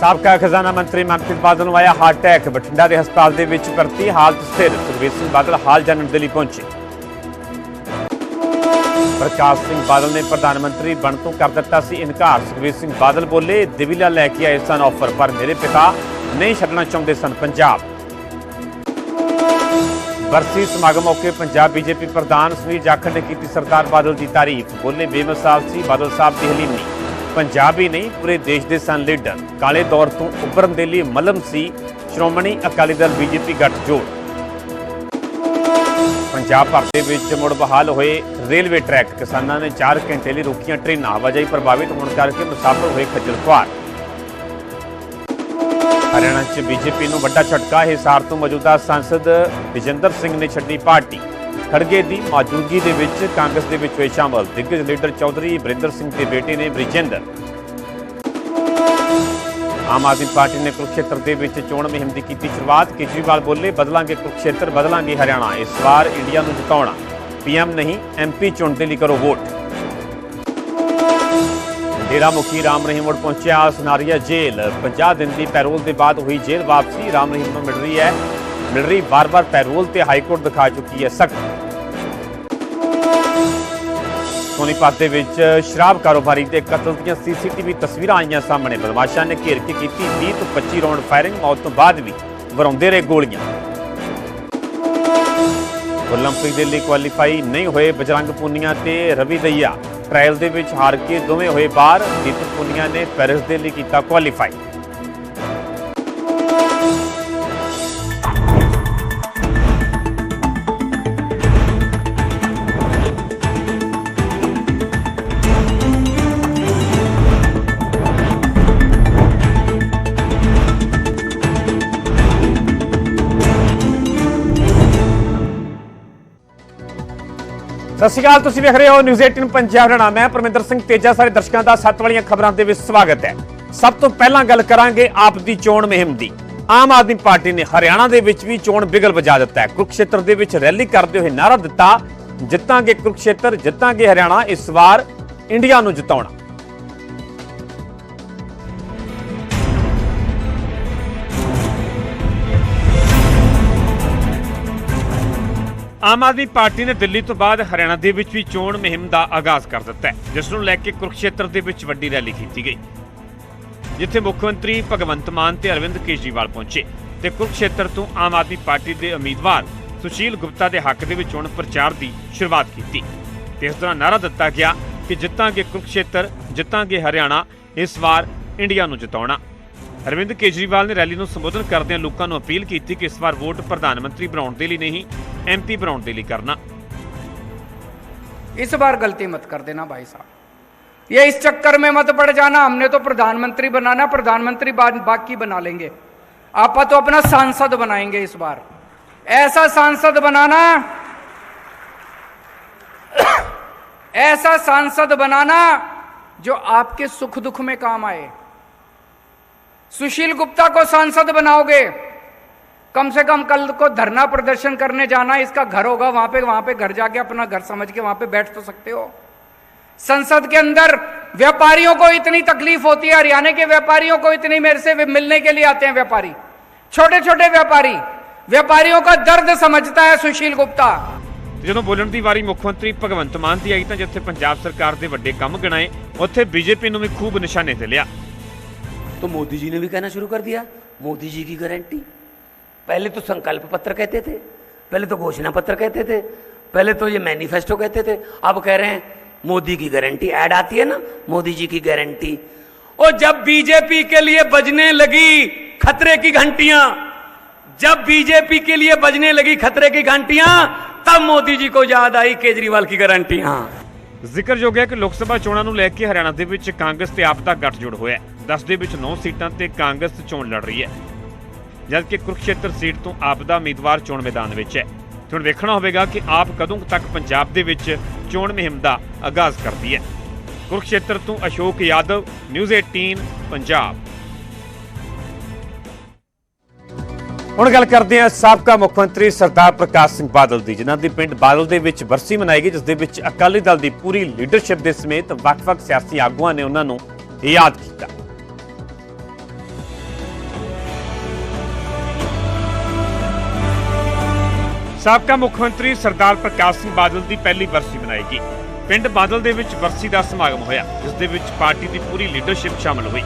ਸਾਬਕਾ ਖਜ਼ਾਨਾ ਮੰਤਰੀ ਮਨਪ੍ਰੀਤ ਬਾਦਲ ਨੂੰ ਆਇਆ ਹਾਰਟ ਅਟੈਕ ਬਠਿੰਡਾ ਦੇ ਹਸਪਤਾਲ ਦੇ ਵਿੱਚ ਭਰਤੀ ਹਾਲਤ ਸਥਿਰ। ਸੁਖਬੀਰ ਸਿੰਘ ਬਾਦਲ ਹਾਲ ਜਾਣਨ ਦੇ ਲਈ ਪਹੁੰਚੇ। ਪ੍ਰਕਾਸ਼ ਸਿੰਘ ਬਾਦਲ ਨੇ ਪ੍ਰਧਾਨ ਮੰਤਰੀ ਬਣ ਤੋਂ ਕਰ ਦਿੱਤਾ ਸੀ ਇਨਕਾਰ। ਸੁਖਬੀਰ ਸਿੰਘ ਬਾਦਲ ਬੋਲੇ, ਦਿਵਿਲਾ ਲੈ ਕੇ ਆਏ ਸਨ ਆਫਰ ਪਰ ਮੇਰੇ ਪਿਤਾ ਨਹੀਂ ਛੱਡਣਾ ਚਾਹੁੰਦੇ ਸਨ ਪੰਜਾਬ। ਬਰਸੀ ਸਮਾਗਮ ਮੌਕੇ ਪੰਜਾਬ ਬੀਜੇਪੀ ਪ੍ਰਧਾਨ ਸੁਨੀਲ ਜਾਖੜ ਨੇ ਕੀਤੀ ਸਰਦਾਰ ਬਾਦਲ ਦੀ ਤਾਰੀਫ। ਬੋਲੇ, ਬੇਮਿਸਾਲ ਸੀ ਬਾਦਲ ਸਾਹਿਬ ਦੀ ਹਲੀਮੀ। ਪੰਜਾਬ ਹੀ ਨਹੀਂ, ਪੂਰੇ ਦੇਸ਼ ਦੇ ਸਨ ਲੀਡਰ ਕਾਲੇ ਦੌਰ ਤੋਂ ਉੱਭਰਨ ਦੇ ਲਈ ਮਲਮ ਸੀ ਸ਼੍ਰੋਮਣੀ ਅਕਾਲੀ ਦਲ ਬੀਜੇਪੀ ਗੱਠਜੋੜ। ਪੰਜਾਬ ਭਰ ਦੇ ਵਿੱਚ ਮੁੜ ਬਹਾਲ ਹੋਏ ਰੇਲਵੇ ਟਰੈਕ। ਕਿਸਾਨਾਂ ਨੇ 4 ਘੰਟੇ ਲਈ ਰੋਕੀਆਂ ਟ੍ਰੇਨਾਂ। ਆਵਾਜਾਈ ਪ੍ਰਭਾਵਿਤ ਹੋਣ ਕਰਕੇ ਮੁਸਾਫਰ ਹੋਏ ਖੱਜਲ ਖੁਆਰ। ਹਰਿਆਣਾ 'ਚ ਬੀਜੇਪੀ ਨੂੰ ਵੱਡਾ ਝਟਕਾ। ਹਿਸਾਰ ਤੋਂ ਮੌਜੂਦਾ ਸੰਸਦ ਵਿਜੇਂਦਰ ਸਿੰਘ ਨੇ ਛੱਡੀ ਪਾਰਟੀ। ਖੜਗੇ ਦੀ ਮੌਜੂਦਗੀ ਦੇ ਵਿੱਚ ਕਾਂਗਰਸ ਦੇ ਵਿੱਚ ਹੋਏ ਸ਼ਾਮਲ ਦਿੱਗਜ ਲੀਡਰ ਚੌਧਰੀ ਬਰਿੰਦਰ ਸਿੰਘ ਦੇ ਬੇਟੇ ਨੇ ਬ੍ਰਿਜੇਂਦਰ। ਆਮ ਆਦਮੀ ਪਾਰਟੀ ਨੇ ਕੁਰੂਕਸ਼ੇਤਰ ਦੇ ਵਿੱਚ ਚੋਣ ਮੁਹਿੰਮ ਦੀ ਕੀਤੀ ਸ਼ੁਰੂਆਤ। ਕੇਜਰੀਵਾਲ ਬੋਲੇ, ਬਦਲਾਂਗੇ ਕੁਰੂਕਸ਼ੇਤਰ, ਬਦਲਾਂਗੇ ਹਰਿਆਣਾ। ਇਸ ਵਾਰ ਇੰਡੀਆ ਨੂੰ ਜਿਤਾਉਣਾ। ਪੀਐਮ ਨਹੀਂ ਐਮਪੀ ਚੁਣਨ ਦੇ ਲਈ ਕਰੋ ਵੋਟ। ਡੇਰਾ ਮੁਖੀ ਰਾਮ ਰਹੀਮ ਮੁੜ ਪਹੁੰਚਿਆ। ਸੁਨਾਰੀਆ ਜੇਲ੍ਹ। 50 ਦਿਨ ਦੀ ਪੈਰੋਲ ਦੇ ਬਾਅਦ ਹੋਈ ਜੇਲ੍ਹ ਵਾਪਸੀ। ਰਾਮ ਰਹੀਮ ਨੂੰ ਮਿਲ ਰਹੀ ਹੈ ਮਿਲ ਰਹੀ ਬਾਰ-ਬਾਰ ਪੈਰੋਲ ਤੇ ਹਾਈ ਕੋਰਟ ਦਿਖਾ ਚੁੱਕੀ ਹੈ ਸਖਤ। ਸੋਨੀਪਤ ਦੇ ਵਿੱਚ ਸ਼ਰਾਬ ਕਾਰੋਬਾਰੀ ਦੇ ਕਤਲ ਦੀਆਂ ਸੀਸੀਟੀਵੀ ਤਸਵੀਰਾਂ ਆਈਆਂ ਸਾਹਮਣੇ। ਬਦਮਾਸ਼ਾਂ ਨੇ ਘੇਰ ਕੇ ਕੀਤੀ 20 ਤੋਂ 25 ਰੌਂਡ ਫਾਇਰਿੰਗ, ਮੌਤ ਤੋਂ ਬਾਅਦ ਵੀ ਵਰਾਉਂਦੇ ਰਹੇ ਗੋਲੀਆਂ। ਓਲੰਪਿਕ ਦੇ ਲਈ ਕੁਆਲੀਫਾਈ ਨਹੀਂ ਹੋਏ ਬਜਰੰਗ ਪੁਨੀਆ ਤੇ ਰਵੀ ਦਈਆ। ਟ੍ਰਾਇਲ ਦੇ ਵਿੱਚ ਹਾਰ ਕੇ ਦੋਵੇਂ ਹੋਏ ਬਾਹਰ, ਦੀਪਕ ਪੁਨੀਆ ਨੇ ਪੈਰਿਸ ਦੇ ਲਈ ਕੀਤਾ ਕੁਆਲੀਫਾਈ। ਸਤਿ ਸ਼੍ਰੀ ਅਕਾਲ, ਤੁਸੀਂ ਵੇਖ ਰਹੇ ਹੋ ਨਿਊਜ਼ 18 ਪੰਜਾਬ। ਹਰਿਆਣਾ ਮੈਂ ਪਰਮਿੰਦਰ ਸਿੰਘ ਤੇਜਾ। ਸਾਰੇ ਦਰਸ਼ਕਾਂ ਦਾ ਸੱਤ ਵਾਲੀਆਂ ਖਬਰਾਂ ਦੇ ਵਿੱਚ ਸਵਾਗਤ ਹੈ। ਸਭ ਤੋਂ ਪਹਿਲਾਂ ਗੱਲ ਕਰਾਂਗੇ ਆਪ ਦੀ ਚੋਣ ਮੁਹਿੰਮ ਦੀ। ਆਮ ਆਦਮੀ ਪਾਰਟੀ ਨੇ ਹਰਿਆਣਾ ਦੇ ਵਿੱਚ ਵੀ ਚੋਣ ਬਿਗਲ ਵਜਾ ਦਿੱਤਾ ਹੈ। ਕੁਰੂਕਸ਼ੇਤਰ ਦੇ ਵਿੱਚ ਰੈਲੀ ਕਰਦੇ ਹੋਏ ਨਾਰਾ ਦਿੱਤਾ, ਜਿੱਤਾਂਗੇ ਕੁਰੂਕਸ਼ੇਤਰ, ਜਿੱਤਾਂਗੇ ਹਰਿਆਣਾ ਇਸ ਵਾਰ ਇੰਡੀਆ ਨੂੰ ਜਿਤਾਉਣਾ। ਆਮ ਆਦਮੀ ਪਾਰਟੀ ਨੇ ਦਿੱਲੀ ਤੋਂ ਬਾਅਦ ਹਰਿਆਣਾ ਦੇ ਵਿੱਚ ਵੀ ਚੋਣ ਮੁਹਿੰਮ ਦਾ ਆਗਾਜ਼ ਕਰ ਦਿੱਤਾ ਹੈ, ਜਿਸ ਨੂੰ ਲੈ ਕੇ ਕੁਰਕਸ਼ੇਤਰ ਦੇ ਵਿੱਚ ਵੱਡੀ ਰੈਲੀ ਕੀਤੀ ਗਈ। ਜਿੱਥੇ ਮੁੱਖ ਮੰਤਰੀ ਭਗਵੰਤ ਮਾਨ ਤੇ ਅਰਵਿੰਦ ਕੇਜਰੀਵਾਲ ਪਹੁੰਚੇ ਤੇ ਕੁਰੂਕਸ਼ੇਤਰ ਤੋਂ ਆਮ ਆਦਮੀ ਪਾਰਟੀ ਦੇ ਉਮੀਦਵਾਰ ਸੁਸ਼ੀਲ ਗੁਪਤਾ ਦੇ ਹੱਕ ਦੇ ਵਿੱਚ ਚੋਣ ਪ੍ਰਚਾਰ ਦੀ ਸ਼ੁਰੂਆਤ ਕੀਤੀ। ਤੇ ਇਸ ਦੌਰਾਨ ਨਾਰਾ ਦਿੱਤਾ ਗਿਆ ਕਿ ਜਿੱਤਾਂਗੇ ਕੁਰੂਕਸ਼ੇਤਰ, ਜਿੱਤਾਂਗੇ ਹਰਿਆਣਾ, ਇਸ ਵਾਰ ਇੰਡੀਆ ਨੂੰ ਜਿਤਾਉਣਾ। ਅਰਵਿੰਦ ਕੇਜਰੀਵਾਲ ਨੇ ਰੈਲੀ ਨੂੰ ਸੰਬੋਧਨ ਕਰਦਿਆਂ ਲੋਕਾਂ ਨੂੰ ਅਪੀਲ ਕੀਤੀ ਕਿ ਇਸ ਵਾਰ ਵੋਟ ਪ੍ਰਧਾਨ ਮੰਤਰੀ ਬਣਾਉਣ ਦੇ ਲਈ ਨਹੀਂ ਐਮਪੀ ਬਣਾਉਣ ਦੇ ਲਈ ਕਰਨਾ इस बार गलती मत कर देना भाई साहब ये इस चक्कर में मत पड़ जाना हमने तो प्रधानमंत्री बनाना प्रधानमंत्री बाद बाकी बना लेंगे आप तो अपना सांसद बनाएंगे इस बार ऐसा सांसद बनाना ऐसा सांसद बनाना जो आपके सुख दुख में काम आए सुशील गुप्ता को सांसद बनाओगे कम से कम कल को धरना प्रदर्शन करने जाना इसका घर होगा वहां पे वहां पे घर जाके अपना घर समझ के वहां पे बैठ तो सकते हो संसद के अंदर व्यापारियों को इतनी तकलीफ होती है हरियाणा के व्यापारियों को इतनी मेरे से वे मिलने के लिए आते हैं व्यापारी छोटे छोटे व्यापारी व्यापारियों का दर्द समझता है सुशील गुप्ता ਤੇ ਜਦੋਂ ਬੋਲਣ ਦੀ ਵਾਰੀ ਮੁੱਖ ਮੰਤਰੀ ਭਗਵੰਤ ਮਾਨ ਦੀ ਆਈ ਤਾਂ ਜਿੱਥੇ ਪੰਜਾਬ ਸਰਕਾਰ ਦੇ ਵੱਡੇ ਕੰਮ ਗਿਣਾਏ ਉੱਥੇ ਬੀਜੇਪੀ ਨੂੰ ਵੀ ਖੂਬ ਨਿਸ਼ਾਨੇ ਤੇ ਲਿਆ तो मोदी जी ने भी कहना शुरू कर दिया मोदी जी की गारंटी पहले तो संकल्प पत्र कहते थे पहले तो घोषणा पत्र कहते थे पहले तो ये मैनिफेस्टो कहते थे अब कह रहे हैं मोदी की गारंटी ऐड आती है ना मोदी जी की गारंटी और जब बीजेपी के लिए बजने लगी खतरे की घंटियां जब बीजेपी के लिए बजने लगी खतरे की घंटियां तब मोदी जी को याद आई केजरीवाल की गारंटियां ਜ਼ਿਕਰਯੋਗ ਹੈ ਕਿ ਲੋਕ ਸਭਾ ਚੋਣਾਂ ਨੂੰ ਲੈ ਕੇ ਹਰਿਆਣਾ ਦੇ ਵਿੱਚ ਕਾਂਗਰਸ ਤੇ ਆਪ ਦਾ ਗੱਠਜੋੜ ਹੋਇਆ ਹੈ 10 ਦੇ ਵਿੱਚ 9 ਸੀਟਾਂ ਤੇ ਕਾਂਗਰਸ ਚੋਣ ਲੜ ਰਹੀ ਹੈ ਜਦਕਿ ਕੁਰਕਸ਼ੇਤਰ ਸੀਟ ਤੋਂ ਆਪ ਦਾ ਉਮੀਦਵਾਰ ਚੋਣ ਮੈਦਾਨ ਵਿੱਚ ਹੈ। ਹੁਣ ਵੇਖਣਾ ਹੋਵੇਗਾ ਕਿ ਆਪ ਕਦੋਂ ਤੱਕ ਪੰਜਾਬ ਦੇ ਵਿੱਚ ਚੋਣ ਮੁਹਿੰਮ ਦਾ ਆਗਾਜ਼ ਕਰਦੀ ਹੈ। ਕੁਰਕਸ਼ੇਤਰ ਤੋਂ ਅਸ਼ੋਕ ਯਾਦਵ, ਨਿਊਜ਼ 18 ਪੰਜਾਬ। ਹੁਣ ਗੱਲ ਕਰਦੇ ਹਾਂ ਸਾਬਕਾ ਮੁੱਖ ਮੰਤਰੀ ਸਰਦਾਰ ਪ੍ਰਕਾਸ਼ ਸਿੰਘ ਬਾਦਲ ਦੀ, ਜਿਨ੍ਹਾਂ ਦੀ ਪਿੰਡ ਬਾਦਲ ਦੇ ਵਿੱਚ ਬਰਸੀ ਮਨਾਈ ਗਈ ਜਿਸ ਦੇ ਵਿੱਚ ਅਕਾਲੀ ਦਲ ਦੀ ਪੂਰੀ ਲੀਡਰਸ਼ਿਪ ਦੇ ਸਮੇਤ ਵੱਖ-ਵੱਖ ਸਿਆਸੀ ਆਗੂਆਂ ਨੇ ਉਹਨਾਂ ਨੂੰ ਯਾਦ ਕੀਤਾ। ਸਾਬਕਾ ਮੁੱਖ ਮੰਤਰੀ ਸਰਦਾਰ ਪ੍ਰਕਾਸ਼ ਸਿੰਘ ਬਾਦਲ ਦੀ ਪਹਿਲੀ ਬਰਸੀ ਮਨਾਈ ਗਈ ਪਿੰਡ ਬਾਦਲ ਦੇ ਵਿੱਚ ਬਰਸੀ ਦਾ ਸਮਾਗਮ ਹੋਇਆ, ਜਿਸ ਦੇ ਵਿੱਚ ਪਾਰਟੀ ਦੀ ਪੂਰੀ ਲੀਡਰਸ਼ਿਪ ਸ਼ਾਮਲ ਹੋਈ।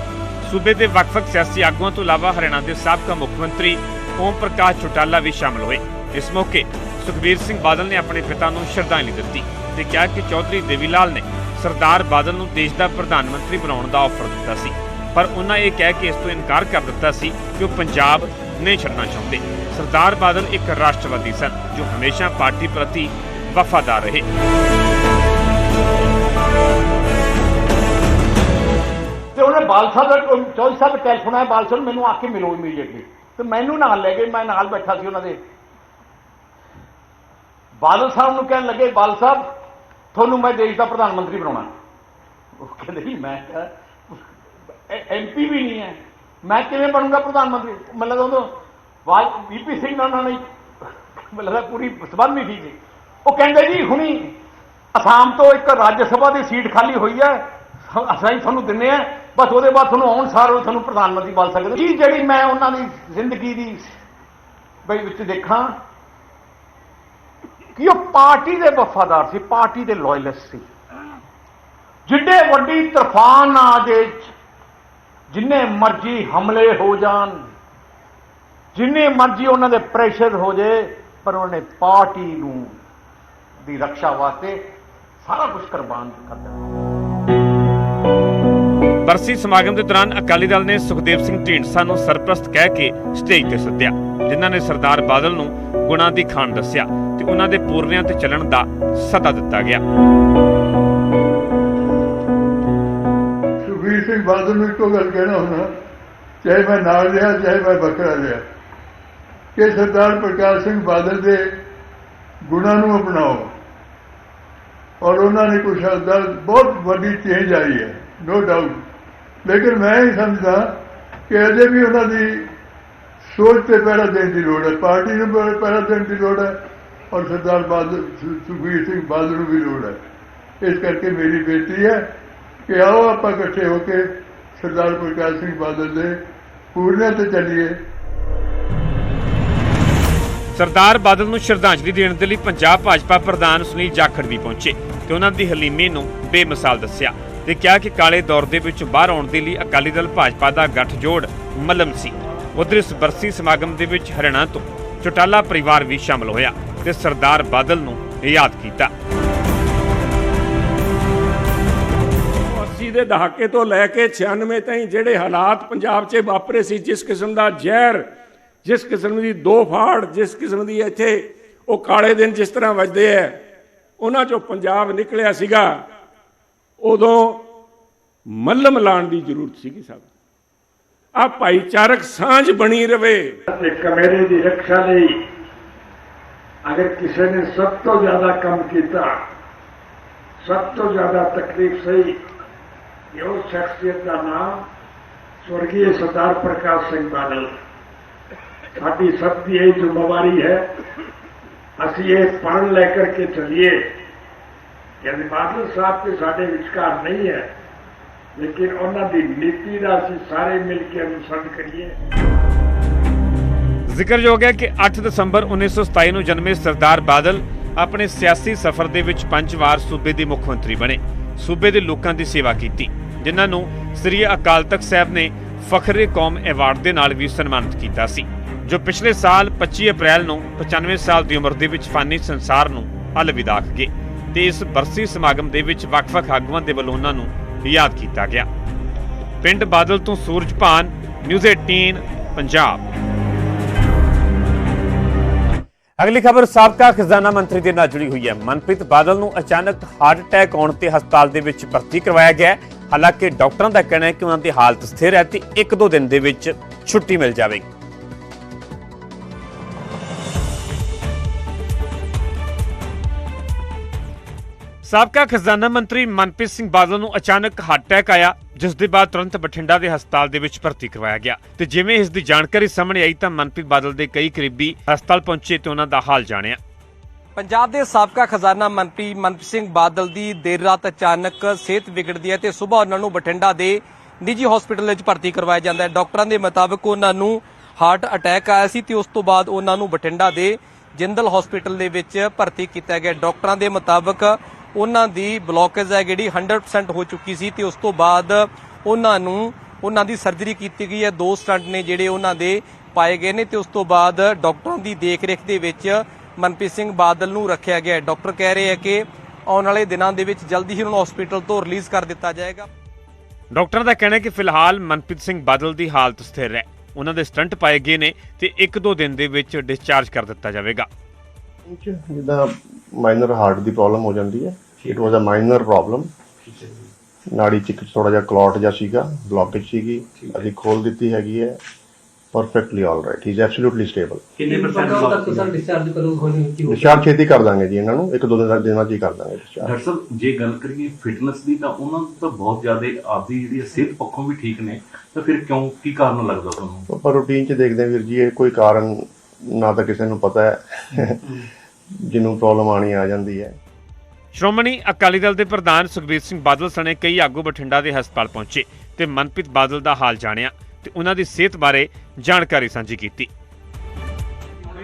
ਸੂਬੇ ਦੇ ਵੱਖ-ਵੱਖ ਸਿਆਸੀ ਆਗੂਆਂ ਤੋਂ ਇਲਾਵਾ ਹਰਿਆਣਾ ਦੇ ਸਾਬਕਾ ਮੁੱਖ ਮੰਤਰੀ ਓਮ ਪ੍ਰਕਾਸ਼ ਚੌਟਾਲਾ ਵੀ ਸ਼ਾਮਲ ਹੋਏ। ਇਸ ਮੌਕੇ ਸੁਖਬੀਰ ਸਿੰਘ ਬਾਦਲ ਨੇ ਆਪਣੇ ਪਿਤਾ ਨੂੰ ਸ਼ਰਧਾਂਜਲੀ ਦਿੱਤੀ ਤੇ ਕਿਹਾ ਕਿ ਚੌਧਰੀ ਦੇਵੀ ਲਾਲ ਨੇ ਸਰਦਾਰ ਬਾਦਲ ਨੂੰ ਦੇਸ਼ ਦਾ ਪ੍ਰਧਾਨ ਮੰਤਰੀ ਬਣਾਉਣ ਦਾ ਆਫਰ ਦਿੱਤਾ ਸੀ। ਪਰ ਉਹਨਾਂ ਇਹ ਕਹਿ ਕੇ ਇਸ ਤੋਂ ਇਨਕਾਰ ਕਰ ਦਿੱਤਾ ਸੀ ਕਿ ਉਹ ਪੰਜਾਬ ਨਹੀਂ ਛੱਡਣਾ ਚਾਹੁੰਦੇ। ਸਰਦਾਰ ਬਾਦਲ ਇੱਕ ਰਾਸ਼ਟਰਵਾਦੀ ਸਨ, ਜੋ ਹਮੇਸ਼ਾ ਪਾਰਟੀ ਪ੍ਰਤੀ ਵਫਾਦਾਰ ਰਹੇ। ਤੇ ਉਹਨੇ ਬਾਲ ਸਾਹਿਬ ਦਾ ਚੌਧਰੀ ਸਾਹਿਬ ਟੈਲੀਫੋਨ ਆਇਆ ਬਾਲ ਨੂੰ ਮੈਨੂੰ ਆ ਕੇ ਮਿਲੋ ਇਮੀਡੀਏਟਲੀ ਤੇ ਮੈਨੂੰ ਨਾਲ ਲੈ ਗਏ, ਮੈਂ ਨਾਲ ਬੈਠਾ ਸੀ ਉਹਨਾਂ ਦੇ। ਬਾਦਲ ਸਾਹਿਬ ਨੂੰ ਕਹਿਣ ਲੱਗੇ, ਬਾਲ ਸਾਹਿਬ, ਤੁਹਾਨੂੰ ਮੈਂ ਦੇਸ਼ ਦਾ ਪ੍ਰਧਾਨ ਮੰਤਰੀ ਬਣਾਉਣਾ। ਉਹ ਕਹਿੰਦੇ ਜੀ, ਮੈਂ ਐਮਪੀ ਵੀ ਨਹੀਂ ਹੈ। ਮੈਂ ਕਿਵੇਂ ਬਣੂੰਗਾ ਪ੍ਰਧਾਨ ਮੰਤਰੀ? ਮਤਲਬ ਉਦੋਂ ਵਾਜ ਬੀਪੀ ਸਿੰਘ ਨਾਲ ਉਹਨਾਂ ਨੇ ਮਤਲਬ ਪੂਰੀ ਸਬੰਧ ਨਹੀਂ ਠੀਕ ਸੀ ਉਹ ਕਹਿੰਦੇ ਜੀ, ਹੁਣੀ ਅਸਾਮ ਤੋਂ ਇੱਕ ਰਾਜ ਸਭਾ ਦੀ ਸੀਟ ਖਾਲੀ ਹੋਈ ਹੈ। ਅਸੀਂ ਤੁਹਾਨੂੰ ਦਿੰਨੇ ਆ ਬਸ ਉਹਦੇ ਬਾਅਦ ਤੁਹਾਨੂੰ ਆਉਣ ਸਾਰ ਤੁਹਾਨੂੰ ਪ੍ਰਧਾਨ ਮੰਤਰੀ ਬਣ ਸਕਦੇ ਕੀ ਜਿਹੜੀ ਮੈਂ ਉਹਨਾਂ ਦੀ ਜ਼ਿੰਦਗੀ ਦੀ ਬਈ ਵਿੱਚ ਦੇਖਾਂ, ਕਿ ਉਹ ਪਾਰਟੀ ਦੇ ਵਫਾਦਾਰ ਸੀ, ਪਾਰਟੀ ਦੇ ਲਾਇਲਿਸਟ ਸੀ। ਜਿੱਡੇ ਵੱਡੀ ਤਰਫਾਨ ਆ ਜੇ ਜਿੰਨੇ ਮਰਜ਼ੀ ਹਮਲੇ ਹੋ ਜਾਣ ਜਿੰਨੇ ਮਰਜ਼ੀ ਉਹਨਾਂ ਦੇ ਪ੍ਰੈਸ਼ਰ ਹੋ ਜੇ ਪਰ ਉਹਨੇ ਪਾਰਟੀ ਨੂੰ ਦੀ ਰੱਖਿਆ ਵਾਸਤੇ ਸਾਰਾ ਕੁਝ ਕੁਰਬਾਨ ਕਰ ਦਿੱਤਾ। ਬਰਸੀ ਸਮਾਗਮ ਦੇ ਦੌਰਾਨ ਅਕਾਲੀ ਦਲ ਨੇ ਸੁਖਦੇਵ ਸਿੰਘ ਢੀਂਡਸਾ ਨੂੰ ਸਰਪ੍ਰਸਤ ਕਹਿ ਕੇ ਸਟੇਜ ਤੇ ਸੱਦਿਆ ਜਿਨ੍ਹਾਂ ਨੇ ਸਰਦਾਰ ਬਾਦਲ ਨੂੰ ਗੁਣਾਂ ਦੀ ਖਾਨ ਦੱਸਿਆ ਤੇ ਉਹਨਾਂ ਦੇ ਪੂਰਨਿਆਂ ਤੇ ਚੱਲਣ ਦਾ ਸੱਦਾ ਦਿੱਤਾ ਗਿਆ। ਸੁਖਬੀਰ ਸਿੰਘ ਬਾਦਲ ਨੂੰ ਇੱਕੋ ਗੱਲ ਕਹਿਣਾ ਹੁੰਦਾ ਚਾਹੇ ਮੈਂ ਨਾਲ ਰਿਹਾ ਚਾਹੇ ਮੈਂ ਬੱਕਰਾ ਰਿਹਾ। ਕਿ ਸਰਦਾਰ ਪ੍ਰਕਾਸ਼ ਸਿੰਘ ਬਾਦਲ ਦੇ ਗੁਣਾਂ ਨੂੰ ਅਪਣਾਓ। ਔਰ ਉਹਨਾਂ ਨੇ ਕੁਝ ਹੱਦ ਬਹੁਤ ਵੱਡੀ ਚੇਂਜ ਆਈ ਹੈ ਨੋ ਡਾਊਟ ਲੇਕਿਨ ਮੈਂ ਇਹ ਸਮਝਦਾ ਕਿ ਅਜੇ ਵੀ ਉਹਨਾਂ ਦੀ ਸੋਚ ਤੇ ਪਹਿਰਾ ਦੇਣ ਦੀ ਲੋੜ ਹੈ, ਪਾਰਟੀ ਨੂੰ ਪਹਿਰਾ ਦੇਣ ਦੀ ਲੋੜ ਹੈ, ਔਰ ਸਰਦਾਰ ਬਾਦਲ ਸੁਖਬੀਰ ਸਿੰਘ ਬਾਦਲ ਨੂੰ ਵੀ ਲੋੜ ਹੈ। ਇਸ ਕਰਕੇ ਮੇਰੀ ਬੇਨਤੀ ਹੈ ਕਿ ਆਓ ਆਪਾਂ ਇਕੱਠੇ ਹੋ ਕੇ ਸਰਦਾਰ ਪ੍ਰਕਾਸ਼ ਸਿੰਘ ਬਾਦਲ ਦੇ ਪੂਰਨਿਆਂ ਤੇ ਚੱਲੀਏ। ਸਰਦਾਰ ਬਾਦਲ ਨੂੰ ਸ਼ਰਧਾਂਜਲੀ ਦੇਣ ਦੇ ਲਈ ਪੰਜਾਬ ਭਾਜਪਾ ਪ੍ਰਧਾਨ ਸੁਨੀਲ ਜਾਖੜ ਵੀ ਪਹੁੰਚੇ ਤੇ ਉਹਨਾਂ ਦੀ ਹਲੀਮੀ ਨੂੰ ਬੇਮਿਸਾਲ ਦੱਸਿਆ ਤੇ ਕਿਹਾ ਕਿ ਕਾਲੇ ਦੌਰ ਦੇ ਵਿੱਚ ਬਾਹਰ ਆਉਣ ਦੇ ਲਈ ਅਕਾਲੀ ਦਲ ਭਾਜਪਾ ਦਾ ਗੱਠਜੋੜ ਮਲਮ ਸੀ। ਉਧਰ ਇਸ ਬਰਸੀ ਸਮਾਗਮ ਦੇ ਵਿੱਚ ਹਰਿਆਣਾ ਤੋਂ ਚੌਟਾਲਾ ਪਰਿਵਾਰ ਵੀ ਸ਼ਾਮਲ ਹੋਇਆ ਤੇ ਸਰਦਾਰ ਬਾਦਲ ਨੂੰ ਯਾਦ ਕੀਤਾ। 80 ਦੇ ਦਹਾਕੇ ਤੋਂ ਲੈ ਕੇ 96 ਤਾਈਂ ਜਿਹੜੇ ਹਾਲਾਤ ਪੰਜਾਬ 'ਚ ਵਾਪਰੇ ਸੀ, ਜਿਸ ਕਿਸਮ ਦਾ ਜ਼ਹਿਰ ਜਿਸ ਕਿਸਮ ਦੀ ਦੋ ਫਾੜ ਜਿਸ ਕਿਸਮ ਦੀ ਇੱਥੇ ਉਹ ਕਾਲੇ ਦਿਨ ਜਿਸ ਤਰ੍ਹਾਂ ਵੱਜਦੇ ਐ, ਉਹਨਾਂ 'ਚੋਂ ਪੰਜਾਬ ਨਿਕਲਿਆ ਸੀਗਾ, ਉਦੋਂ ਮੱਲਮ ਲਾਣ ਦੀ ਜ਼ਰੂਰਤ ਸੀਗੀ ਸਭ ਆ ਭਾਈਚਾਰਕ ਸਾਂਝ ਬਣੀ ਰਵੇ। ਤੇ ਕਮੇਰੇ ਦੀ ਰੱਖਿਆ ਲਈ ਅਗਰ ਕਿਸੇ ਨੇ ਸਭ ਤੋਂ ਜ਼ਿਆਦਾ ਕੰਮ ਕੀਤਾ, ਸਭ ਤੋਂ ਜ਼ਿਆਦਾ ਤਕਲੀਫ ਸਹੀ, ਇਹ ਉਸ ਸ਼ਖਸੀਅਤ ਦਾ ਨਾਮ ਸਵਰਗੀ ਸਰਦਾਰ ਪ੍ਰਕਾਸ਼ ਸਿੰਘ ਬਾਦਲ। ਸਾਡੀ ਸਭ ਦੀ ਇਹ ਜ਼ਿੰਮੇਵਾਰੀ ਹੈ, ਅਸੀਂ ਇਹ ਪੜ੍ਹ ਲੈ ਕਰਕੇ ਚੱਲੀਏ। ਕਿ ਬਾਦਲ ਸਾਹਿਬ ਤੇ ਸਾਡੇ ਵਿਚਕਾਰ ਨਹੀਂ ਹੈ, ਲੇਕਿਨ ਉਹਨਾਂ ਦੀ ਨੀਤੀ ਦਾ ਅਸੀਂ ਸਾਰੇ ਮਿਲ ਕੇ ਅਨੁਸਰਣ ਕਰੀਏ। ਜ਼ਿਕਰਯੋਗ ਹੈ ਕਿ 8 ਦਸੰਬਰ 1927 ਨੂੰ ਜਨਮੇ ਸਰਦਾਰ ਬਾਦਲ ਆਪਣੇ ਸਿਆਸੀ ਸਫ਼ਰ ਦੇ ਵਿੱਚ ਪੰਜ ਵਾਰ ਸੂਬੇ ਦੇ ਮੁੱਖ ਮੰਤਰੀ ਬਣੇ। ਸੂਬੇ ਦੇ ਲੋਕਾਂ ਦੀ ਸੇਵਾ ਕੀਤੀ, ਜਿਨ੍ਹਾਂ ਨੂੰ ਸ੍ਰੀ ਅਕਾਲ ਤਖਤ ਸਾਹਿਬ ਨੇ ਫਖਰੇ ਕੌਮ ਐਵਾਰਡ ਦੇ ਨਾਲ ਵੀ ਸਨਮਾਨਿਤ ਕੀਤਾ ਸੀ। ਜੋ ਪਿਛਲੇ ਸਾਲ 25 ਅਪ੍ਰੈਲ ਨੂੰ 95 ਸਾਲ ਦੀ ਉਮਰ ਦੇ ਵਿੱਚ ਫਾਨੀ ਸੰਸਾਰ ਨੂੰ ਅਲਵਿਦਾ ਆਖ ਗਏ ਤੇ ਇਸ ਬਰਸੀ ਸਮਾਗਮ ਦੇ ਵਿੱਚ ਵੱਖ-ਵੱਖ ਆਗੂਆਂ ਦੇ ਵੱਲੋਂ ਉਹਨਾਂ ਨੂੰ ਯਾਦ ਕੀਤਾ ਗਿਆ। ਪਿੰਡ ਬਾਦਲ ਤੋਂ ਸੂਰਜਪਾਨ ਨਿਊਜ਼ 18 ਪੰਜਾਬ। ਅਗਲੀ ਖਬਰ ਸਾਬਕਾ ਖਜ਼ਾਨਾ ਮੰਤਰੀ ਦੇ ਨਾਲ ਜੁੜੀ ਹੋਈ ਹੈ। ਮਨਪ੍ਰੀਤ ਬਾਦਲ ਨੂੰ ਅਚਾਨਕ ਹਾਰਟ ਅਟੈਕ ਆਉਣ ਤੇ ਹਸਪਤਾਲ ਦੇ ਵਿੱਚ ਭਰਤੀ ਕਰਵਾਇਆ ਗਿਆ ਹਾਲਾਂਕਿ ਡਾਕਟਰਾਂ ਦਾ ਕਹਿਣਾ ਹੈ ਕਿ ਉਹਨਾਂ ਦੀ ਹਾਲਤ ਸਥਿਰ ਹੈ ਤੇ 1-2 ਦਿਨ ਦੇ ਵਿੱਚ ਛੁੱਟੀ ਮਿਲ ਜਾਵੇਗੀ। ਸਾਬਕਾ ਖਜ਼ਾਨਾ ਮੰਤਰੀ ਮਨਪ੍ਰੀਤ ਸਿੰਘ ਬਾਦਲ ਨੂੰ ਅਚਾਨਕ ਹਾਰਟ ਅਟੈਕ ਆਇਆ, ਜਿਸ ਦੇ ਬਾਅਦ ਤੁਰੰਤ ਬਠਿੰਡਾ ਦੇ ਹਸਪਤਾਲ ਦੇ ਵਿੱਚ ਭਰਤੀ ਕਰਵਾਇਆ ਗਿਆ। ਤੇ ਜਿਵੇਂ ਇਸ ਦੀ ਜਾਣਕਾਰੀ ਸਾਹਮਣੇ ਆਈ ਤਾਂ ਮਨਪ੍ਰੀਤ ਬਾਦਲ ਦੇ ਕਈ ਕਰੀਬੀ ਹਸਪਤਾਲ ਪਹੁੰਚੇ ਤੇ ਉਹਨਾਂ ਦਾ ਹਾਲ ਜਾਣਿਆ। ਪੰਜਾਬ ਦੇ ਸਾਬਕਾ ਖਜ਼ਾਨਾ ਮੰਤਰੀ ਮਨਪ੍ਰੀਤ ਸਿੰਘ ਬਾਦਲ ਦੀ ਦੇਰ ਰਾਤ ਅਚਾਨਕ ਸਿਹਤ ਵਿਗੜਦੀ ਹੈ ਤੇ ਸਵੇਰ ਉਹਨਾਂ ਨੂੰ ਬਠਿੰਡਾ ਦੇ ਨਿੱਜੀ ਹਸਪੀਟਲ ਵਿੱਚ ਭਰਤੀ ਕਰਵਾਇਆ ਜਾਂਦਾ ਹੈ। ਡਾਕਟਰਾਂ ਦੇ ਮੁਤਾਬਕ ਉਹਨਾਂ ਨੂੰ ਹਾਰਟ ਅਟੈਕ ਆਇਆ ਸੀ ਤੇ ਉਸ ਤੋਂ ਬਾਅਦ ਉਹਨਾਂ ਨੂੰ ਬਠਿੰਡਾ ਦੇ ਜਿੰਦਲ ਹਸਪੀਟਲ ਦੇ ਵਿੱਚ ਭਰਤੀ ਕੀਤਾ ਗਿਆ। ਡਾਕਟਰਾਂ ਦੇ ਮੁਤਾਬਕ ਉਹਨਾਂ ਦੀ ਬਲੋਕੇਜ ਹੈ ਜਿਹੜੀ 100% ਹੋ ਚੁੱਕੀ ਸੀ ਤੇ ਉਸ ਤੋਂ ਬਾਅਦ ਉਹਨਾਂ ਨੂੰ, ਉਹਨਾਂ ਦੀ ਸਰਜਰੀ ਕੀਤੀ ਗਈ ਹੈ। ਦੋ ਸਟੰਟ ਨੇ ਜਿਹੜੇ ਉਹਨਾਂ ਦੇ ਪਾਏ ਗਏ ਨੇ ਤੇ ਉਸ ਤੋਂ ਬਾਅਦ ਡਾਕਟਰਾਂ ਦੀ ਦੇਖਰੇਖ ਦੇ ਵਿੱਚ ਮਨਪ੍ਰੀਤ ਸਿੰਘ ਬਾਦਲ ਨੂੰ ਰੱਖਿਆ ਗਿਆ ਹੈ। ਡਾਕਟਰ ਕਹਿ ਰਹੇ ਹੈ ਕਿ ਆਉਣ ਵਾਲੇ ਦਿਨਾਂ ਦੇ ਵਿੱਚ ਜਲਦੀ ਹੀ ਉਹਨਾਂ ਨੂੰ ਹਸਪੀਟਲ ਤੋਂ ਰਿਲੀਜ਼ ਕਰ ਦਿੱਤਾ ਜਾਏਗਾ। ਡਾਕਟਰਾਂ ਦਾ ਕਹਿਣਾ ਹੈ ਕਿ ਫਿਲਹਾਲ ਮਨਪ੍ਰੀਤ ਸਿੰਘ ਬਾਦਲ ਦੀ ਹਾਲਤ ਸਥਿਰ ਹੈ। ਉਹਨਾਂ ਦੇ ਸਟੰਟ ਪਾਏ ਗਏ ਨੇ ਤੇ 1-2 ਦਿਨ ਦੇ ਵਿੱਚ ਡਿਸਚਾਰਜ ਕਰ ਦਿੱਤਾ ਜਾਵੇਗਾ। ਜਿੱਦਾਂ ਮਾਈਨਰ ਹਾਰਟ ਦੀ ਪ੍ਰੋਬਲਮ ਹੋ ਜਾਂਦੀ ਹੈ। It was a minor problem ਨਾੜੀ ਚ ਥੋੜਾ ਜਿਹਾ ਕਲੌਟ ਜਿਹਾ ਸੀਗਾ ਬਲੌਕੇਜ ਸੀਗੀ। ਅਸੀਂ ਖੋਲ ਦਿੱਤੀ ਹੈਗੀ ਹੈ। Perfectly all right he is absolutely stable ਕਿੰਨੇ ਪਰਸੈਂਟ ਤੱਕ ਸਰ ਡਿਸਚਾਰਜ ਕਰੋ ਹੋਣੀ ਹੋ ਡਿਸਚਾਰਜ ਛੇਤੀ ਕਰ ਦਾਂਗੇ ਜੀ ਇਹਨਾਂ ਨੂੰ। ਇੱਕ ਦੋ ਦਿਨ ਦਿਨਾਂ ਚ ਹੀ ਕਰ ਦਾਂਗੇ ਡਿਸਚਾਰਜ ਡਾਕਟਰ ਸਾਹਿਬ ਜੇ ਗੱਲ ਕਰੀਏ ਫਿਟਨੈਸ ਦੀ ਤਾਂ ਉਹਨਾਂ ਨੂੰ ਤਾਂ ਬਹੁਤ ਜ਼ਿਆਦਾ ਆਪਦੀ ਜਿਹੜੀ ਸਿਹਤ ਪੱਖੋਂ ਵੀ ਠੀਕ ਨੇ। ਤਾਂ ਫਿਰ ਕਿਉਂ ਕੀ ਕਾਰਨ ਲੱਗਦਾ ਤੁਹਾਨੂੰ? ਪਰ ਰੂਟੀਨ ਚ ਦੇਖਦੇ ਹਾਂ ਵੀਰ ਜੀ ਇਹ ਕੋਈ ਕਾਰਨ ਨਾ ਤਾਂ ਕਿਸੇ ਨੂੰ ਪਤਾ ਹੈ। ਜਿਹਨੂੰ ਪ੍ਰੋਬਲਮ ਆਣੀ ਆ ਜਾਂਦੀ ਹੈ। ਸ਼੍ਰੋਮਣੀ ਅਕਾਲੀ ਦਲ ਦੇ ਪ੍ਰਧਾਨ ਸੁਖਬੀਰ ਸਿੰਘ ਬਾਦਲ ਸਣੇ ਕਈ ਆਗੂ ਬਠਿੰਡਾ ਦੇ ਹਸਪਤਾਲ ਪਹੁੰਚੇ ਤੇ ਮਨਪ੍ਰੀਤ ਬਾਦਲ ਦਾ ਹਾਲ ਜਾਣਿਆ ਤੇ ਉਹਨਾਂ ਦੀ ਸਿਹਤ ਬਾਰੇ ਜਾਣਕਾਰੀ ਸਾਂਝੀ ਕੀਤੀ।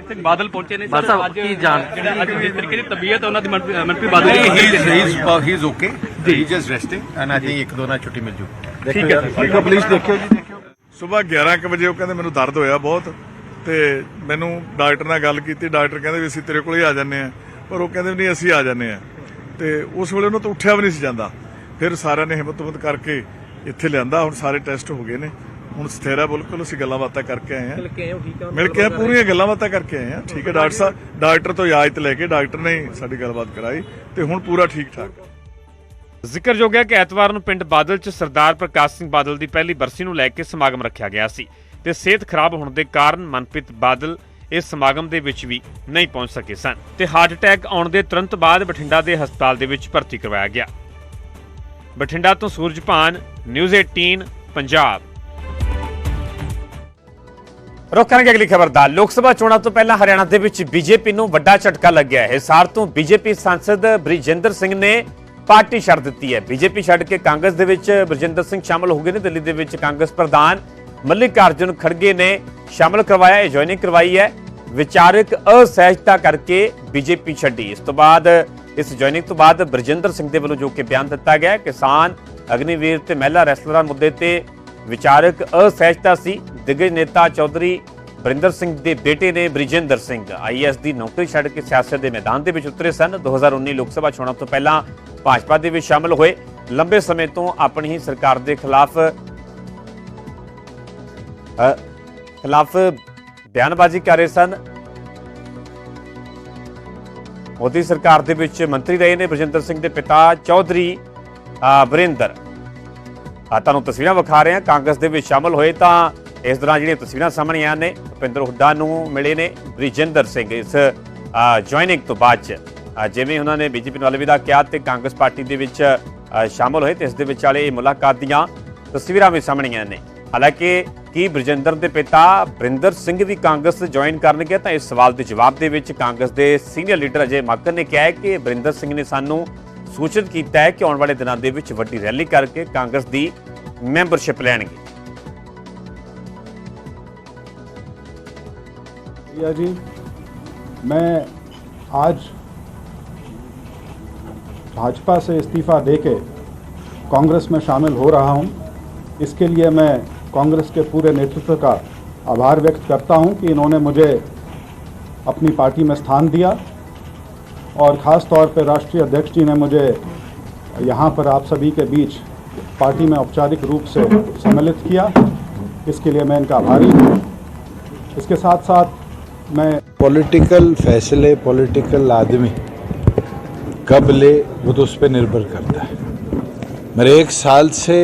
ਸਿੰਘ ਬਾਦਲ ਪਹੁੰਚੇ ਨੇ ਸਰ ਅੱਜ ਕੀ ਜਾਣ ਜਿਹੜਾ ਅੱਜ ਜਿਸ ਤਰੀਕੇ ਦੀ ਤਬੀਅਤ ਹੈ ਉਹਨਾਂ ਦੀ ਮਨਪ੍ਰੀਤ ਮਨਪ੍ਰੀਤ ਬਾਦਲ ਦੀ he is he is he is okay he's just resting and i think ਇੱਕ ਦੋ ਨਾਲ ਛੁੱਟੀ ਮਿਲ ਜੂ। ਠੀਕ ਹੈ ਦੇਖੋ ਪਲੀਜ਼ ਦੇਖਿਓ ਜੀ। ਦੇਖਿਓ ਸਵੇਰ 11 ਕੁ ਵਜੇ ਉਹ ਕਹਿੰਦੇ ਮੈਨੂੰ ਦਰਦ ਹੋਇਆ ਬਹੁਤ। ਤੇ ਮੈਨੂੰ ਡਾਕਟਰ ਨਾਲ ਗੱਲ ਕੀਤੀ ਡਾਕਟਰ ਕਹਿੰਦੇ ਵੀ ਅਸੀਂ ਤੇਰੇ ਕੋਲ ਹੀ ਆ ਜਾਂਦੇ ਆ ਪਰ ਉਹ ਕਹਿੰਦੇ ਵੀ ਨਹੀਂ ਅਸੀਂ ਆ ਜਾਂਦੇ ਆ ਤੇ ਉਸ ਵੇਲੇ ਉਹਨੂੰ ਤਾਂ ਉੱਠਿਆ ਵੀ ਨਹੀਂ ਸੀ ਜਾਂਦਾ। ਫਿਰ ਸਾਰਿਆਂ ਨੇ ਹਿੰਮਤ ਹਿੰਮਤ ਕਰਕੇ ਇੱਥੇ ਲਿਆਂਦਾ। ਹੁਣ ਸਾਰੇ ਟੈਸਟ ਹੋ ਗਏ ਨੇ। ਹੁਣ ਸਥਿਰ ਹੈ ਬਿਲਕੁਲ ਅਸੀਂ ਗੱਲਾਂ ਬਾਤਾਂ ਕਰਕੇ ਆਏ ਆ। ਮਿਲ ਕੇ ਪੂਰੀਆਂ ਗੱਲਾਂ ਬਾਤਾਂ ਕਰਕੇ ਆਏ ਆ ਠੀਕ ਹੈ ਡਾਕਟਰ ਸਾਹਿਬ ਡਾਕਟਰ ਤੋਂ ਇਜਾਜ਼ਤ ਲੈ ਕੇ ਡਾਕਟਰ ਨੇ ਸਾਡੀ ਗੱਲਬਾਤ ਕਰਾਈ ਤੇ ਹੁਣ ਪੂਰਾ ਠੀਕ ਠਾਕ। ਜ਼ਿਕਰਯੋਗ ਹੈ ਕਿ ਐਤਵਾਰ ਨੂੰ ਪਿੰਡ ਬਾਦਲ 'ਚ ਸਰਦਾਰ ਪ੍ਰਕਾਸ਼ ਸਿੰਘ ਬਾਦਲ ਦੀ ਪਹਿਲੀ ਬਰਸੀ ਨੂੰ ਲੈ ਕੇ ਸਮਾਗਮ ਰੱਖਿਆ ਗਿਆ ਸੀ। ਤੇ ਸਿਹਤ ਖਰਾਬ ਹੋਣ ਦੇ ਕਾਰਨ ਮਨਪ੍ਰੀਤ ਬਾਦਲ ਇਸ ਸਮਾਗਮ ਦੇ ਵਿੱਚ ਵੀ ਨਹੀਂ ਪਹੁੰਚ ਸਕੇ ਸਨ ਤੇ ਹਾਰਟ ਅਟੈਕ ਆਉਣ ਦੇ ਤੁਰੰਤ ਬਾਅਦ ਬਠਿੰਡਾ ਦੇ ਹਸਪਤਾਲ ਦੇ ਵਿੱਚ ਭਰਤੀ ਕਰਵਾਇਆ ਗਿਆ। ਬਠਿੰਡਾ ਤੋਂ ਸੂਰਜਪਾਨ ਨਿਊਜ਼ 18 ਪੰਜਾਬ। ਰੁਕ ਕਰਾਂਗੇ ਅਗਲੀ ਖਬਰ ਦਾ। ਲੋਕ ਸਭਾ ਚੋਣਾਂ ਤੋਂ ਪਹਿਲਾਂ ਹਰਿਆਣਾ ਦੇ ਵਿੱਚ ਬੀਜੇਪੀ ਨੂੰ ਵੱਡਾ ਝਟਕਾ ਲੱਗਿਆ ਹੈ। ਹਿਸਾਰ ਤੋਂ ਬੀਜੇਪੀ ਸਾਂਸਦ ਬ੍ਰਿਜਿੰਦਰ ਸਿੰਘ ਨੇ ਪਾਰਟੀ ਛੱਡ ਦਿੱਤੀ ਹੈ। ਬੀਜੇਪੀ ਛੱਡ ਕੇ ਕਾਂਗਰਸ ਦੇ ਵਿੱਚ ਬ੍ਰਿਜਿੰਦਰ ਸਿੰਘ ਸ਼ਾਮਲ ਹੋ ਗਏ ਨੇ। ਦਿੱਲੀ ਦੇ ਵਿੱਚ ਕਾਂਗਰਸ ਪ੍ਰਧਾਨ ਮੱਲਿਕਾਰਜੁਨ ਖੜਗੇ ਨੇ ਸ਼ਾਮਲ ਕਰਵਾਇਆ ਹੈ ਜੁਆਇਨਿੰਗ ਕਰਵਾਈ ਹੈ। ਵਿਚਾਰਕ ਅਸਹਿਜਤਾ ਕਰਕੇ ਬੀਜੇਪੀ ਛੱਡੀ। ਇਸ ਤੋਂ ਬਾਅਦ, ਇਸ ਜੁਆਇਨਿੰਗ ਤੋਂ ਬਾਅਦ ਬ੍ਰਿਜਿੰਦਰ ਸਿੰਘ ਦੇ ਵੱਲੋਂ ਜੋ ਕਿ ਬਿਆਨ ਦਿੱਤਾ ਗਿਆ ਕਿਸਾਨ ਅਗਨੀਵੀਰ ਤੇ ਮਹਿਲਾ ਰੈਸਲਰਾਂ ਮੁੱਦੇ ਤੇ ਵਿਚਾਰਕ ਅਸਹਿਜਤਾ ਸੀ। ਦਿੱਗਜ ਨੇਤਾ ਚੌਧਰੀ ਬਰਿੰਦਰ ਸਿੰਘ ਦੇ ਬੇਟੇ ਨੇ ਬ੍ਰਿਜਿੰਦਰ ਸਿੰਘ ਆਈਐਸ ਦੀ ਨੌਕਰੀ ਛੱਡ ਕੇ ਸਿਆਸਤ ਦੇ ਮੈਦਾਨ ਦੇ ਵਿੱਚ ਉਤਰੇ ਸਨ। 2019 ਲੋਕ ਸਭਾ ਚੋਣਾਂ ਤੋਂ ਪਹਿਲਾਂ ਭਾਜਪਾ ਦੇ ਵਿੱਚ ਸ਼ਾਮਲ ਹੋਏ। ਲੰਬੇ ਸਮੇਂ ਤੋਂ ਆਪਣੀ ਹੀ ਸਰਕਾਰ ਦੇ ਖਿਲਾਫ ਖਿਲਾਫ ਬਿਆਨਬਾਜ਼ੀ ਕਰ ਰਹੇ ਸਨ। ਮੋਦੀ ਸਰਕਾਰ ਦੇ ਵਿੱਚ ਮੰਤਰੀ ਰਹੇ ਨੇ ਬ੍ਰਿਜਿੰਦਰ ਸਿੰਘ ਦੇ ਪਿਤਾ ਚੌਧਰੀ ਅ, ਬਰਿੰਦਰ ਆ ਤੁਹਾਨੂੰ ਤਸਵੀਰਾਂ ਵਿਖਾ ਰਹੇ ਹਾਂ। ਕਾਂਗਰਸ ਦੇ ਵਿੱਚ ਸ਼ਾਮਲ ਹੋਏ ਤਾਂ ਇਸ ਦੌਰਾਨ ਜਿਹੜੀਆਂ ਤਸਵੀਰਾਂ ਸਾਹਮਣੇ ਆਈਆਂ ਨੇ ਭੁਪਿੰਦਰ ਹੁੱਡਾ ਨੂੰ ਮਿਲੇ ਨੇ ਬ੍ਰਿਜਿੰਦਰ ਸਿੰਘ ਇਸ ਜੁਆਇਨਿੰਗ ਤੋਂ ਬਾਅਦ ਚ। ਜਿਵੇਂ ਉਹਨਾਂ ਨੇ ਬੀਜੇਪੀ ਨੂੰ ਅਲਵਿਦਾ ਕਿਹਾ ਤੇ ਕਾਂਗਰਸ ਪਾਰਟੀ ਦੇ ਵਿੱਚ ਅ, ਸ਼ਾਮਲ ਹੋਏ ਤੇ ਇਸ ਦੇ ਵਿੱਚ ਵਾਲੇ ਮੁਲਾਕਾਤ ਦੀਆਂ ਤਸਵੀਰਾਂ ਵੀ ਸਾਹਮਣੇ ਆਈਆਂ ਨੇ। ਹਾਲਾਂਕਿ ਕੀ ਬ੍ਰਿਜਿੰਦਰ ਦੇ ਪਿਤਾ ਬਰਿੰਦਰ ਸਿੰਘ ਵੀ ਕਾਂਗਰਸ ਜੁਆਇਨ ਕਰਨਗੇ ਤਾਂ ਇਸ ਸਵਾਲ ਦੇ ਜਵਾਬ ਦੇ ਵਿੱਚ ਕਾਂਗਰਸ ਦੇ ਸੀਨੀਅਰ ਲੀਡਰ ਅਜੇ ਮਾਕਰ ਨੇ ਕਿਹਾ ਹੈ ਕਿ ਬਰਿੰਦਰ ਸਿੰਘ ਨੇ ਸਾਨੂੰ ਸੂਚਿਤ ਕੀਤਾ ਹੈ ਕਿ ਆਉਣ ਵਾਲੇ ਦਿਨਾਂ ਦੇ ਵਿੱਚ ਵੱਡੀ ਰੈਲੀ ਕਰਕੇ ਕਾਂਗਰਸ ਦੀ ਮੈਂਬਰਸ਼ਿਪ ਲੈਣਗੇ भैया जी मैं आज भाजपा से इस्तीफा देके कांग्रेस में शामिल हो रहा हूं इसके लिए मैं कांग्रेस के पूरे नेतृत्व का आभार व्यक्त करता हूँ कि इन्होंने मुझे अपनी पार्टी में स्थान दिया और ख़ास तौर पर राष्ट्रीय अध्यक्ष जी ने मुझे यहाँ पर आप सभी के बीच पार्टी में औपचारिक रूप से सम्मिलित किया। इसके लिए मैं इनका आभारी हूँ। इसके साथ साथ मैं पॉलिटिकल फैसले पॉलिटिकल आदमी कब ले वो तो उस पर निर्भर करता है। मेरे एक साल से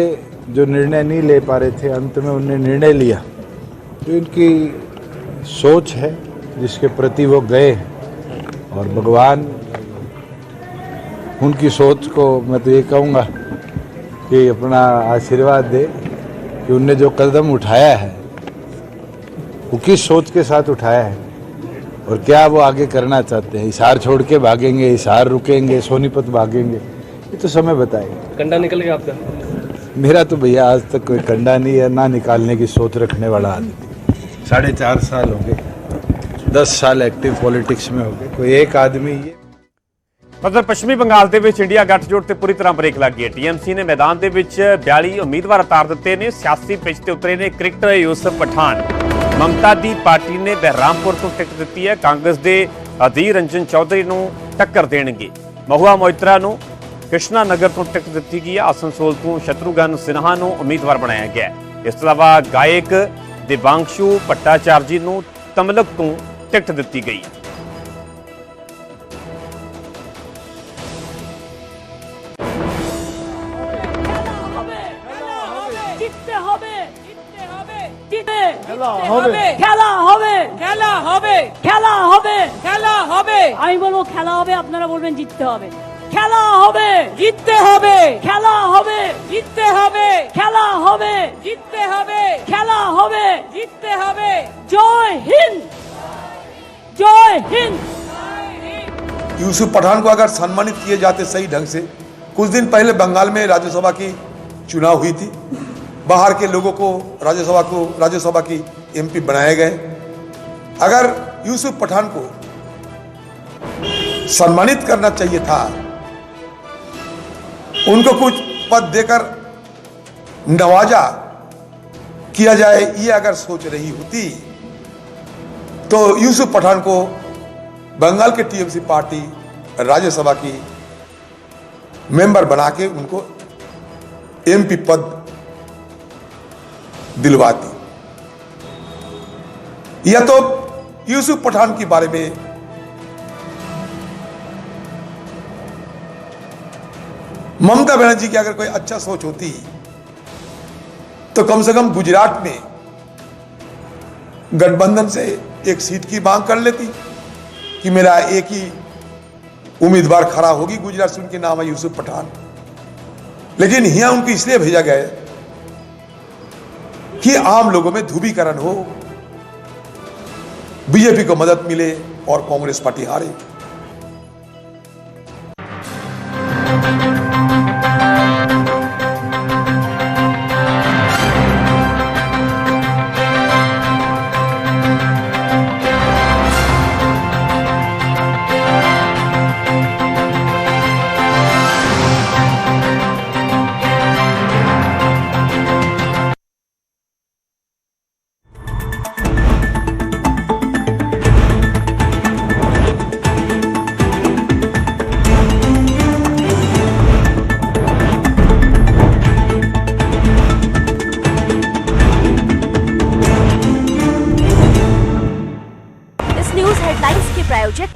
जो निर्णय नहीं ले पा रहे थे, अंत में उन्हें निर्णय लिया। जो इनकी सोच है, जिसके प्रति वो गए और भगवान, उनकी सोच को मैं तो ये कहूँगा कि अपना आशीर्वाद दे कि उनने जो कदम उठाया है, वो किस सोच के साथ उठाया है और क्या वो आगे करना चाहते हैं। इशार छोड़ के भागेंगे इशार रुकेंगे, सोनीपत भागेंगे, ये तो समय बताएगा। कंडा निकल गया आपका? मेरा तो भैया आज तक कोई कंडा नहीं है ना निकालने की सोच रखने वाला आदमी साढ़े चार साल हो गए दस साल एक्टिव पॉलिटिक्स में हो गए कोई एक आदमी ये ਮਤਲਬ ਪੱਛਮੀ ਬੰਗਾਲ ਦੇ ਵਿੱਚ ਇੰਡੀਆ ਗੱਠਜੋੜ ਤੇ ਪੂਰੀ ਤਰ੍ਹਾਂ ਬ੍ਰੇਕ ਲੱਗ ਗਈ ਹੈ ਟੀਐਮਸੀ ਨੇ ਮੈਦਾਨ ਦੇ ਵਿੱਚ 42 ਉਮੀਦਵਾਰ ਉਤਾਰ ਦਿੱਤੇ ਨੇ ਸਿਆਸੀ ਪਿੱਚ ਤੇ ਉਤਰੇ ਨੇ ਕ੍ਰਿਕਟਰ ਯੂਸਫ ਪਠਾਨ ਮਮਤਾ ਦੀ ਪਾਰਟੀ ਨੇ ਬਹਿਰਾਮਪੁਰ ਤੋਂ ਟਿਕਟ ਦਿੱਤੀ ਹੈ ਕਾਂਗਰਸ ਦੇ ਅਧੀਰ ਰੰਜਨ ਚੌਧਰੀ ਨੂੰ ਟੱਕਰ ਦੇਣਗੇ ਮਹੁਆ ਮੋਇਤਰਾ ਨੂੰ ਕ੍ਰਿਸ਼ਨਾ ਨਗਰ ਤੋਂ ਟਿਕਟ ਦਿੱਤੀ ਗਈ ਹੈ ਆਸਨਸੋਲ ਤੋਂ ਸ਼ਤਰੂਗਨ ਸਿਨਹਾ ਨੂੰ ਉਮੀਦਵਾਰ ਬਣਾਇਆ ਗਿਆ ਹੈ ਇਸ ਤੋਂ ਇਲਾਵਾ ਗਾਇਕ ਦਿਵਾਂਸ਼ੂ ਭੱਟਾਚਾਰਜੀ ਨੂੰ ਤਮਲਕ ਤੋਂ ਟਿਕਟ ਦਿੱਤੀ ਗਈ জিততে হবে জিততে হবে জিতে খেলা হবে খেলা হবে খেলা হবে খেলা হবে খেলা হবে আমি বলবো খেলা হবে আপনারা বলবেন জিততে হবে খেলা হবে জিততে হবে খেলা হবে জিততে হবে খেলা হবে জিততে হবে খেলা হবে জিততে হবে জয় হিন্দ জয় হিন্দ यूसुफ पठान को अगर सम्मानित किए जाते सही ढंग से कुछ दिन पहले बंगाल में राज्यसभा की चुनाव हुई थी बाहर के लोगों को राज्यसभा को राज्यसभा की एमपी बनाए गए अगर यूसुफ पठान को सम्मानित करना चाहिए था उनको कुछ पद देकर नवाजा किया जाए, ये अगर सोच रही होती तो यूसुफ पठान को बंगाल के टीएमसी पार्टी राज्यसभा की मेंबर बना के उनको एमपी पद दिलवाती। या तो यूसुफ पठान के बारे में ममता बनर्जी की अगर कोई अच्छा सोच होती तो कम से कम गुजरात में गठबंधन से एक सीट की मांग कर लेती कि मेरा एक ही उम्मीदवार खड़ा होगी गुजरात से, उनके नाम है यूसुफ पठान। लेकिन यहाँ उनको इसलिए भेजा गया कि आम लोगों में ध्रुवीकरण हो, बीजेपी को मदद मिले और कांग्रेस पार्टी हारे।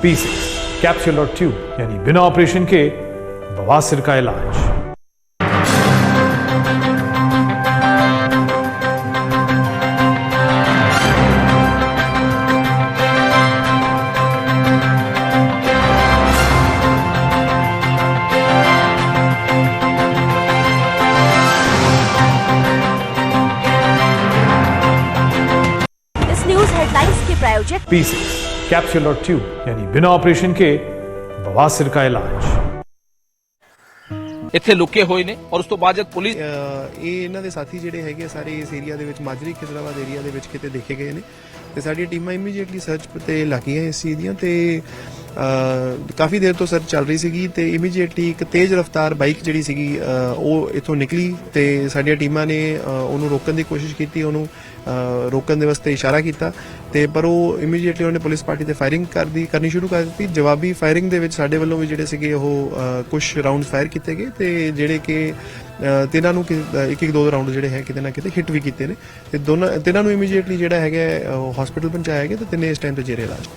के प्रायोजक कैप्सूल और ट्यूब यानी बिना ऑपरेशन के बवासीर का इलाज इस न्यूज़ हेडलाइंस के प्रायोजक पी कैप्सूल और ट्यूब यानी बिना ऑपरेशन के बवासीर का इलाज ਇੱਥੇ ਲੁਕੇ ਹੋਏ ਨੇ ਔਰ ਉਸ ਤੋਂ ਬਾਅਦ ਜਦ ਪੁਲਿਸ ਇਹ ਇਹਨਾਂ ਦੇ ਸਾਥੀ ਜਿਹੜੇ ਹੈਗੇ ਆ, ਸਾਰੇ ਇਸ ਏਰੀਆ ਦੇ ਵਿੱਚ ਮਾਜਰੀ ਖਿਜ਼ਰਾਬਾਦ ਏਰੀਆ ਦੇ ਵਿੱਚ ਕਿਤੇ ਦੇਖੇ ਗਏ ਨੇ ਤੇ ਸਾਡੀਆਂ ਟੀਮਾਂ ਇਮੀਡੀਏਟਲੀ ਸਰਚ ਤੇ ਲੱਗੀਆਂ ਇਸ ਚੀਜ਼ ਦੀਆਂ ਤੇ ਅਹ, ਕਾਫੀ ਦੇਰ ਤੋਂ ਸਰ ਚੱਲ ਰਹੀ ਸੀਗੀ ਤੇ ਇਮੀਡੀਏਟਲੀ ਇੱਕ ਤੇਜ਼ ਰਫ਼ਤਾਰ ਬਾਈਕ ਜਿਹੜੀ ਸੀਗੀ ਉਹ ਇੱਥੋਂ ਨਿਕਲੀ ਤੇ ਸਾਡੀਆਂ ਟੀਮਾਂ ਨੇ ਉਹਨੂੰ ਰੋਕਣ ਦੀ ਕੋਸ਼ਿਸ਼ ਕੀਤੀ, ਉਹਨੂੰ ਰੋਕਣ ਦੇ ਵਾਸਤੇ ਇਸ਼ਾਰਾ ਕੀਤਾ ਤੇ ਪਰ ਉਹ ਇਮੀਡੀਏਟਲੀ ਉਹਨੇ ਪੁਲਿਸ ਪਾਰਟੀ ਤੇ ਫਾਇਰਿੰਗ ਕਰਦੀ ਕਰਨੀ ਸ਼ੁਰੂ ਕਰ ਦਿੱਤੀ। ਜਵਾਬੀ ਫਾਇਰਿੰਗ ਦੇ ਵਿੱਚ ਸਾਡੇ ਵੱਲੋਂ ਵੀ ਜਿਹੜੇ ਸੀਗੇ ਉਹ ਕੁਝ ਰਾਉਂਡ ਫਾਇਰ ਕੀਤੇ ਗਏ ਤੇ ਜਿਹੜੇ ਕਿ ਤਿੰਨਾਂ ਨੂੰ ਇੱਕ ਇੱਕ ਦੋ ਦੋ ਰਾਉਂਡ ਜਿਹੜੇ ਹੈ ਕਿਤੇ ਨਾ ਕਿਤੇ ਹਿੱਟ ਵੀ ਕੀਤੇ ਨੇ ਤੇ ਦੋਨਾਂ, ਤਿੰਨਾਂ ਨੂੰ ਇਮੀਡੀਏਟਲੀ ਜਿਹੜਾ ਹੈਗਾ ਹਸਪੀਟਲ ਪਹੁੰਚਾਇਆ ਗਿਆ ਤੇ ਤਿੰਨੇ ਇਸ ਟਾਈਮ ਤੇ ਜੇਰੇ ਇਲਾਜ।